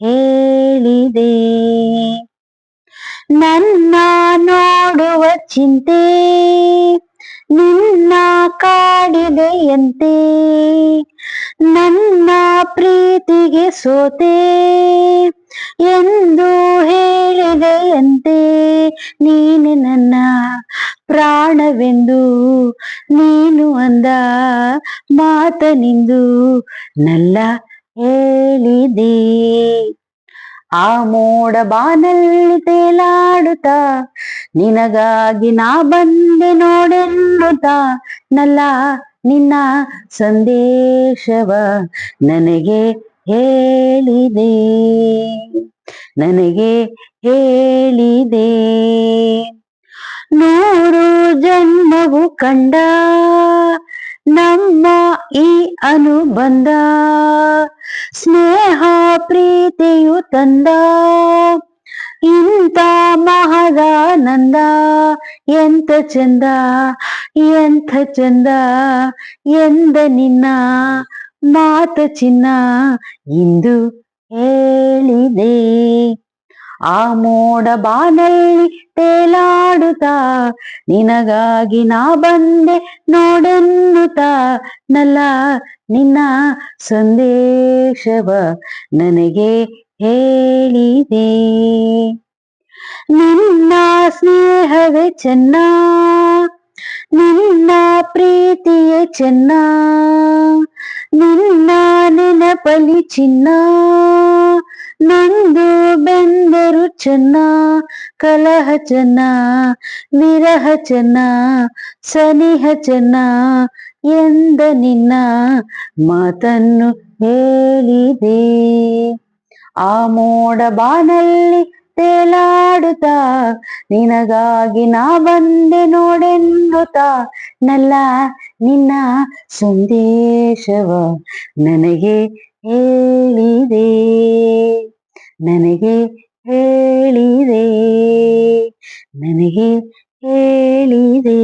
ಹೇಳಿದೆ. ನನ್ನ ನೋಡುವ ಚಿಂತೆ ನಿನ್ನ ಕಾಡಿದೆಯಂತೆ. ನನ್ನ ಪ್ರೀತಿಗೆ ಸೋತೆ ಎಂದು ಹೇಳಿದೆಯಂತೆ. ನೀನು ನನ್ನ ಪ್ರಾಣವೆಂದು ನೀನು ಅಂದ ಮಾತನಿಂದು ನಲ್ಲ ಹೇಳಿದೆ. ಆ ಮೋಡ ಬಾನಲ್ಲಿ ತೇಲಾಡುತ್ತ, ನಿನಗಾಗಿ ನಾ ಬಂದೆ ನೋಡೆನ್ನುತ್ತ, ನಲ್ಲ ನಿನ್ನ ಸಂದೇಶವ ನನಗೆ ಹೇಳಿದೆ. ನನಗೆ ಹೇಳಿದೆ. ನೂರು ಜನ್ಮವು ಕಂಡ ನಮ್ಮ ಈ ಅನುಬಂಧ. ಸ್ನೇಹ ಪ್ರೀತಿಯು ತಂದ. ಇಂತ ಮಹದಾನಂದ ಎಂತ ಚಂದ, ಎಂಥ ಚಂದ. ಎಂದ ನಿನ್ನ ಮಾತ ಚಿನ್ನ ಇಂದು ಹೇಳಿದೆ. ಆ ಮೋಡ ಬಾನಲ್ಲಿ ತೇಲಾಡುತ್ತ? ನಿನಗಾಗಿ ನಾ ಬಂದೆ ನೋಡೆನ್ನುತ್ತ? ನಲ್ಲ, ನಿನ್ನ ಸಂದೇಶವ ನನಗೆ ಹೇಳಿದೆ. ನಿನ್ನ ಸ್ನೇಹವೇ ಚೆನ್ನ, ನಿನ್ನ ಪ್ರೀತಿಯ ಚೆನ್ನ, ನಿನ್ನ ನೆನಪಲಿ ಚಿನ್ನ, ನನ್ನ ಚೆನ್ನ, ಕಲಹ ಚೆನ್ನ, ವಿರಹ ಚೆನ್ನ, ಸನಿಹ ಚೆನ್ನ ಎಂದ ನಿನ್ನ ಮಾತನ್ನು ಹೇಳಿದೆ. ಆ ಮೋಡ ಬಾನಲ್ಲಿ ತೇಲಾಡುತ್ತ, ನಿನಗಾಗಿ ನಾ ಬಂದೆ ನೋಡೆನ್ನುತ್ತ, ನಲ್ಲ ನಿನ್ನ ಸಂದೇಶವ ನನಗೆ ಹೇಳಿದೆ. ನನಗೆ ಹೇಳಿದೆ. ನನಗೆ ಹೇಳಿದೆ.